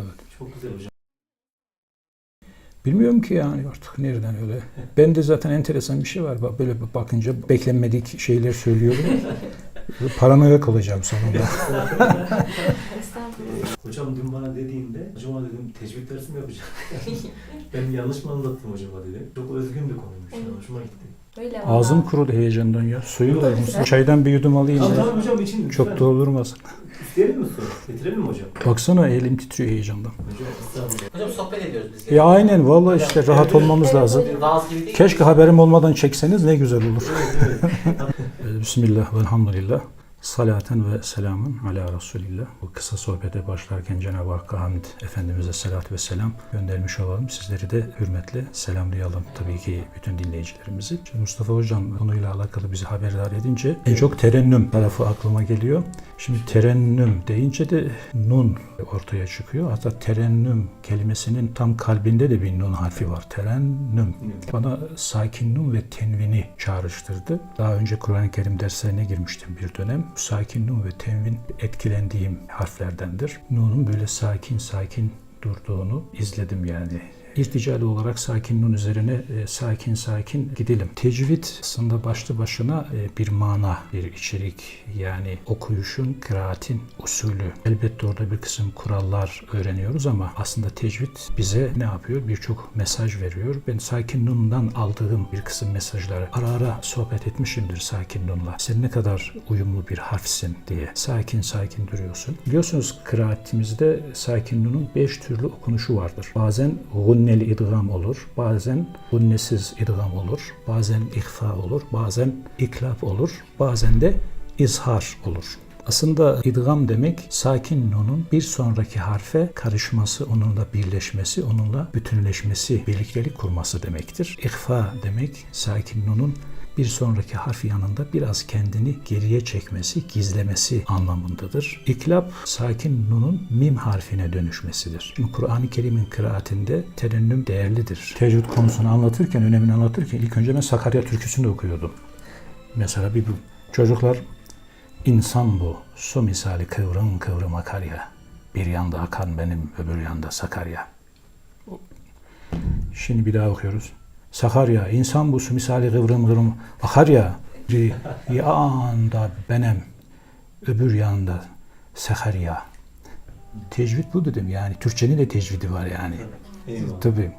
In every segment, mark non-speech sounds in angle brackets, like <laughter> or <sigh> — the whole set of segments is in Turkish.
Evet. Çok güzel hocam. Bilmiyorum ki yani artık nereden öyle. Ben de zaten enteresan bir şey var. Bak Böyle bakınca beklenmedik şeyler söylüyorum. <laughs> Paranoya kalacağım sonunda. <laughs> Estağfurullah. Hocam dün bana dediğinde, acaba dedim tecvid dersi mi yapacak? <laughs> ben yanlış mı anlattım acaba dedim. Çok özgün bir konuymuş. Evet. Yani. Hoşuma gitti. Öyle Ağzım valla. kurudu heyecandan ya. Suyum da Yok. Çaydan bir yudum alayım Tamam da. tamam hocam için. Çok doldurmasın. İsteyelim mi su? Getirelim mi hocam? Baksana elim titriyor heyecandan. Hocam estağfurullah. Hocam sohbet ediyoruz biz. Ya aynen vallahi işte rahat olmamız Evet, lazım. hocam. Vaaz gibi değil. Keşke haberim olmadan çekseniz ne güzel olur. Evet, evet. <laughs> Ee, Bismillah ve elhamdülillah. Salaten ve selamun ala Resulillah. Bu kısa sohbete başlarken Cenab-ı Hakk'a hamd, Efendimiz'e salat ve selam göndermiş olalım. Sizleri de hürmetle selamlayalım. Tabii ki bütün dinleyicilerimizi. Şimdi Mustafa Hocam konuyla alakalı bizi haberdar edince en çok terennüm tarafı aklıma geliyor. Şimdi terennüm deyince de nun ortaya çıkıyor. Hatta terennüm kelimesinin tam kalbinde de bir nun harfi var. Terennüm. Bana sakin nun ve tenvini çağrıştırdı. Daha önce Kur'an-ı Kerim derslerine girmiştim bir dönem. Sakin nun ve tenvin etkilendiğim harflerdendir. Nun'un böyle sakin sakin durduğunu izledim yani. İrticalı olarak sakin nun üzerine e, sakin sakin gidelim. Tecvid aslında başlı başına e, bir mana, bir içerik yani okuyuşun, kıraatin usulü. Elbette orada bir kısım kurallar öğreniyoruz ama aslında tecvid bize ne yapıyor? Birçok mesaj veriyor. Ben sakin nundan aldığım bir kısım mesajları ara ara sohbet etmişimdir sakin nunla. Sen ne kadar uyumlu bir harfsin diye. Sakin sakin duruyorsun. Biliyorsunuz kıraatimizde sakin nunun beş türlü okunuşu vardır. Bazen gunneli idgam olur, bazen gunnesiz idgam olur, bazen ihfa olur, bazen iklap olur, bazen de izhar olur. Aslında idgam demek sakin nunun bir sonraki harfe karışması, onunla birleşmesi, onunla bütünleşmesi, birliktelik kurması demektir. İhfa demek sakin nunun bir sonraki harf yanında biraz kendini geriye çekmesi, gizlemesi anlamındadır. İklap sakin nunun mim harfine dönüşmesidir. Şimdi Kur'an-ı Kerim'in kıraatinde terennüm değerlidir. Tecvid konusunu anlatırken, önemini anlatırken ilk önce ben Sakarya türküsünü okuyordum. Mesela bir. Çocuklar İnsan bu, su misali kıvrım kıvrım akar ya. Bir yanda akan benim, öbür yanda Sakarya. Şimdi bir daha okuyoruz. Sakarya, insan bu su misali kıvrım kıvrım akar ya. Bir yanda benim, öbür yanda Sakarya. Tecvid bu dedim yani. Türkçenin de tecvidi var yani. Eyvallah. Tabii.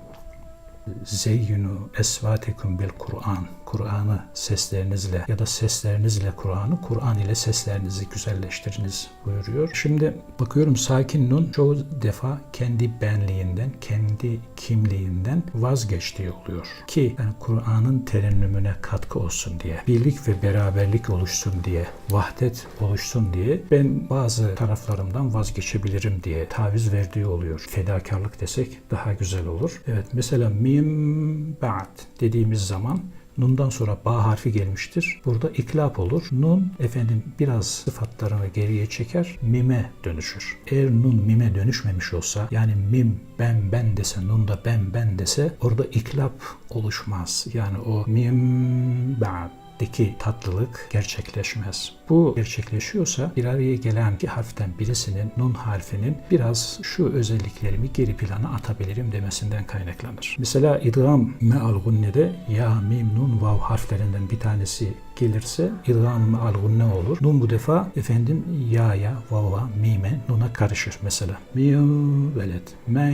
Zeyyinu esvatekum bil Kur'an. Kur'an'ı seslerinizle ya da seslerinizle Kur'an'ı, Kur'an ile seslerinizi güzelleştiriniz buyuruyor. Şimdi bakıyorum sakin nun çoğu defa kendi benliğinden, kendi kimliğinden vazgeçtiği oluyor. Ki yani Kur'an'ın terennümüne katkı olsun diye, birlik ve beraberlik oluşsun diye, vahdet oluşsun diye ben bazı taraflarımdan vazgeçebilirim diye taviz verdiği oluyor. Fedakarlık desek daha güzel olur. Evet mesela mim ba'd dediğimiz zaman Nun'dan sonra ba harfi gelmiştir. Burada iklap olur. Nun efendim biraz sıfatlarını geriye çeker, mime dönüşür. Eğer nun mime dönüşmemiş olsa yani mim ben ben dese, nun da ben ben dese orada iklap oluşmaz. Yani o mim ba'd deki tatlılık gerçekleşmez. Bu gerçekleşiyorsa bir araya gelen iki harften birisinin nun harfinin biraz şu özelliklerimi geri plana atabilirim demesinden kaynaklanır. Mesela idgam me'al gunnede ya, mim, nun, vav harflerinden bir tanesi gelirse idgam me'al gunne olur. Nun bu defa efendim ya ya, vava, mime, nuna karışır mesela. Miyum veled, men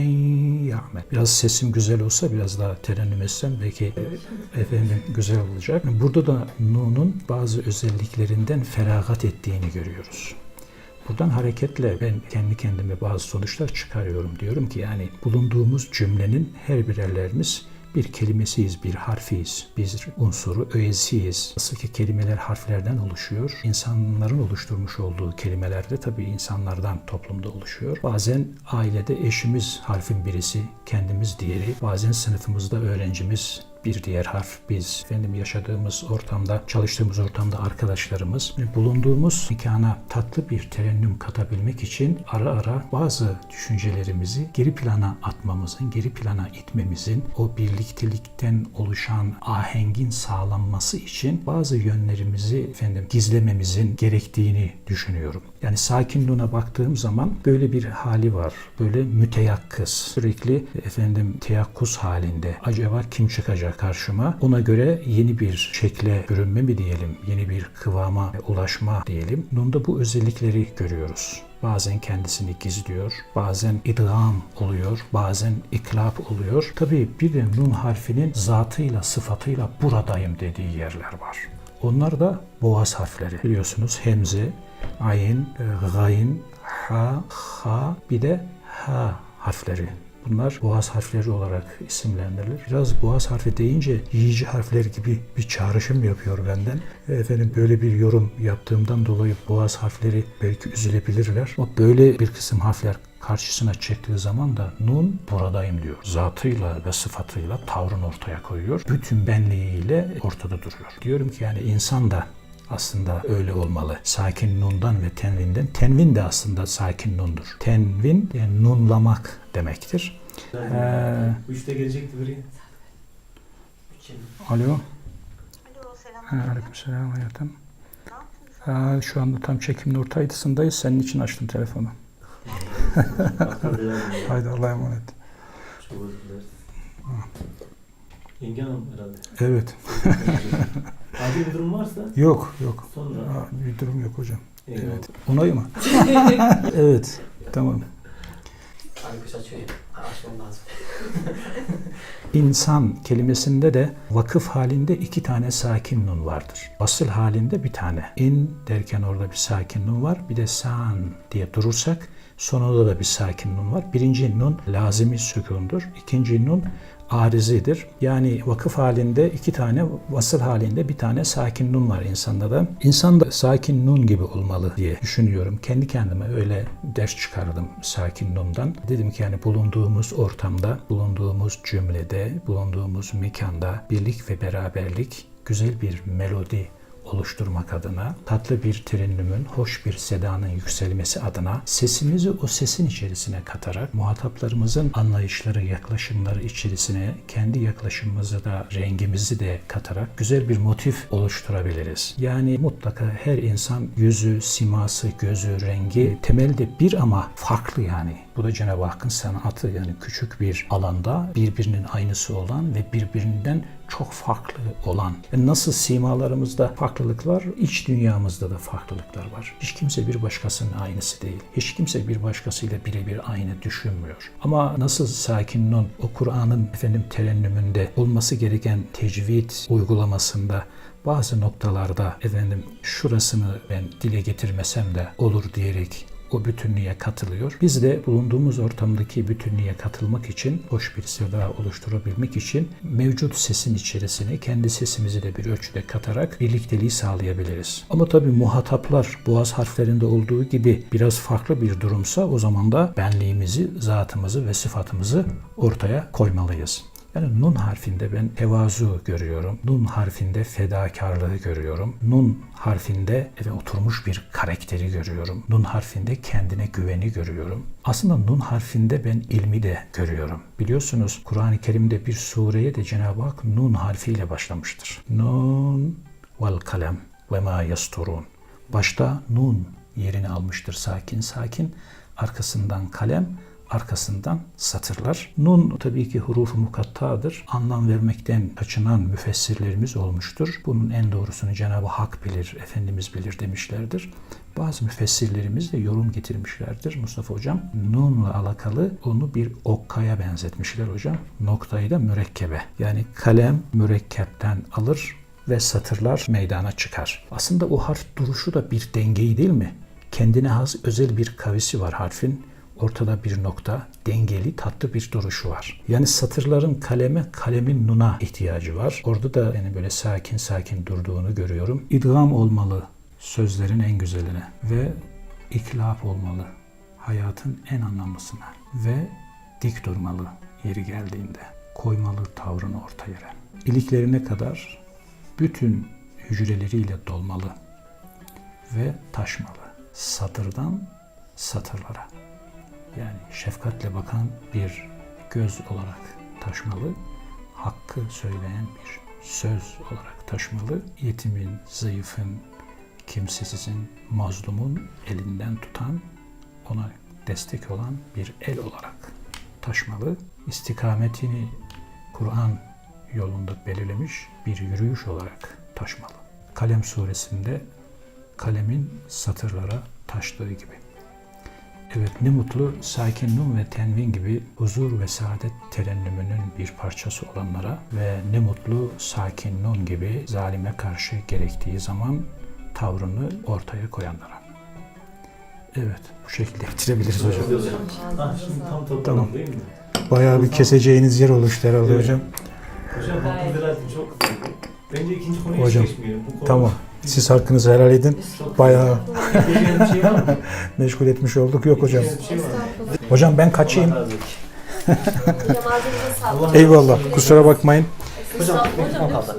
ya'mel. Biraz sesim güzel olsa biraz daha terennüm etsem belki e, efendim güzel olacak. Burada da nunun bazı özelliklerinden feragat ettiğini görüyoruz. Buradan hareketle ben kendi kendime bazı sonuçlar çıkarıyorum. Diyorum ki yani bulunduğumuz cümlenin her birerlerimiz bir kelimesiyiz, bir harfiyiz. Biz unsuru, öğesiyiz. Nasıl ki kelimeler harflerden oluşuyor. İnsanların oluşturmuş olduğu kelimeler de tabii insanlardan toplumda oluşuyor. Bazen ailede eşimiz harfin birisi, kendimiz diğeri. Bazen sınıfımızda öğrencimiz Bir diğer harf biz. Efendim yaşadığımız ortamda, çalıştığımız ortamda arkadaşlarımız bulunduğumuz mekana tatlı bir terennüm katabilmek için ara ara bazı düşüncelerimizi geri plana atmamızın, geri plana itmemizin, o birliktelikten oluşan ahengin sağlanması için bazı yönlerimizi efendim gizlememizin gerektiğini düşünüyorum. Yani sakinliğine baktığım zaman böyle bir hali var. Böyle müteyakkız. Sürekli efendim teyakkuz halinde. Acaba kim çıkacak karşıma? Ona göre yeni bir şekle bürünme mi diyelim? Yeni bir kıvama ulaşma diyelim. Nun'da bu özellikleri görüyoruz. Bazen kendisini gizliyor, bazen idgam oluyor, bazen iklap oluyor. Tabii bir de nun harfinin zatıyla, sıfatıyla buradayım dediği yerler var. Onlar da boğaz harfleri. Biliyorsunuz hemze, ayin, e, gayin, ha, ha bir de ha harfleri. Bunlar boğaz harfleri olarak isimlendirilir. Biraz boğaz harfi deyince yiyici harfler gibi bir çağrışım yapıyor benden. Efendim böyle bir yorum yaptığımdan dolayı boğaz harfleri belki üzülebilirler. Ama böyle bir kısım harfler karşısına çektiği zaman da nun buradayım diyor. Zatıyla ve sıfatıyla tavrını ortaya koyuyor. Bütün benliğiyle ortada duruyor. Diyorum ki yani insan da aslında öyle olmalı. Sakin nundan ve tenvinden. Tenvin de aslında sakin nundur. Tenvin yani nunlamak demektir. He. Bu işte gelecekti biri. Alo. Alo selam. Ha, Aleykümselam hayatım. Ha, şu anda tam çekimin ortaydısındayız. Senin için açtım telefonu. <laughs> Haydi Allah'a emanet. Çok özür dileriz. Yenge Hanım herhalde. Evet. <laughs> Acil bir durum varsa Yok yok. sonra. Ha, bir durum yok hocam. Eyvallah. Evet. Onay mı? <laughs> evet. Tamam. Aykış açıyor ya. Açmam lazım. İnsan kelimesinde de vakıf halinde iki tane sakin nun vardır. Asıl halinde bir tane. İn derken orada bir sakin nun var. Bir de san diye durursak sonunda da bir sakin nun var. Birinci nun lazimi sükundur. İkinci nun arizidir. Yani vakıf halinde iki tane, vasıl halinde bir tane sakin nun var insanda da. İnsan da sakin nun gibi olmalı diye düşünüyorum. Kendi kendime öyle ders çıkardım sakin nundan. Dedim ki yani bulunduğumuz ortamda, bulunduğumuz cümlede, bulunduğumuz mekanda birlik ve beraberlik güzel bir melodi oluşturmak adına, tatlı bir terennümün, hoş bir sedanın yükselmesi adına sesimizi o sesin içerisine katarak muhataplarımızın anlayışları, yaklaşımları içerisine kendi yaklaşımımızı da rengimizi de katarak güzel bir motif oluşturabiliriz. Yani mutlaka her insan yüzü, siması, gözü, rengi temelde bir ama farklı yani. Bu da Cenab-ı Hakk'ın sanatı yani küçük bir alanda birbirinin aynısı olan ve birbirinden çok farklı olan. Nasıl simalarımızda farklılık var, iç dünyamızda da farklılıklar var. Hiç kimse bir başkasının aynısı değil. Hiç kimse bir başkasıyla birebir aynı düşünmüyor. Ama nasıl sakin nun o Kur'an'ın efendim terennümünde olması gereken tecvid uygulamasında bazı noktalarda efendim şurasını ben dile getirmesem de olur diyerek o bütünlüğe katılıyor. Biz de bulunduğumuz ortamdaki bütünlüğe katılmak için, hoş bir sevda oluşturabilmek için mevcut sesin içerisine kendi sesimizi de bir ölçüde katarak birlikteliği sağlayabiliriz. Ama tabii muhataplar boğaz harflerinde olduğu gibi biraz farklı bir durumsa o zaman da benliğimizi, zatımızı ve sıfatımızı ortaya koymalıyız. Yani nun harfinde ben tevazu görüyorum. Nun harfinde fedakarlığı görüyorum. Nun harfinde eve oturmuş bir karakteri görüyorum. Nun harfinde kendine güveni görüyorum. Aslında nun harfinde ben ilmi de görüyorum. Biliyorsunuz Kur'an-ı Kerim'de bir sureye de Cenab-ı Hak nun harfiyle başlamıştır. Nun vel kalem ve ma yasturun. Başta nun yerini almıştır sakin sakin. Arkasından kalem, arkasından satırlar. Nun tabii ki hurufu mukattadır. Anlam vermekten kaçınan müfessirlerimiz olmuştur. Bunun en doğrusunu Cenab-ı Hak bilir, Efendimiz bilir demişlerdir. Bazı müfessirlerimiz de yorum getirmişlerdir Mustafa Hocam. Nun'la alakalı onu bir okkaya benzetmişler hocam. Noktayı da mürekkebe. Yani kalem mürekkepten alır ve satırlar meydana çıkar. Aslında o harf duruşu da bir dengeyi değil mi? Kendine has özel bir kavisi var harfin ortada bir nokta, dengeli, tatlı bir duruşu var. Yani satırların kaleme, kalemin nuna ihtiyacı var. Orada da yani böyle sakin sakin durduğunu görüyorum. İdgam olmalı sözlerin en güzeline ve iklap olmalı hayatın en anlamlısına ve dik durmalı yeri geldiğinde. Koymalı tavrını orta yere. iliklerine kadar bütün hücreleriyle dolmalı ve taşmalı. Satırdan satırlara. Yani şefkatle bakan bir göz olarak taşmalı, hakkı söyleyen bir söz olarak taşmalı, yetimin, zayıfın, kimsesizin, mazlumun elinden tutan, ona destek olan bir el olarak taşmalı, istikametini Kur'an yolunda belirlemiş bir yürüyüş olarak taşmalı. Kalem suresinde kalemin satırlara taştığı gibi. Evet ne mutlu sakin nun ve tenvin gibi huzur ve saadet terennümünün bir parçası olanlara ve ne mutlu sakin nun gibi zalime karşı gerektiği zaman tavrını ortaya koyanlara. Evet bu şekilde bitirebiliriz hocam. Hocam. Ah, şimdi tam toparladım Tamam. değil mi? Bayağı bir keseceğiniz yer oluştu herhalde Evet. hocam. Hocam hakkı velayetin çok güzel. Bence ikinci konuya Hocam, hiç geçmeyelim. Bu konu Tamam. Siz hakkınızı helal edin. Bayağı <laughs> meşgul etmiş olduk. Yok hocam. Hocam ben kaçayım. Hocam Eyvallah. Kusura bakmayın. Hocam kaldı.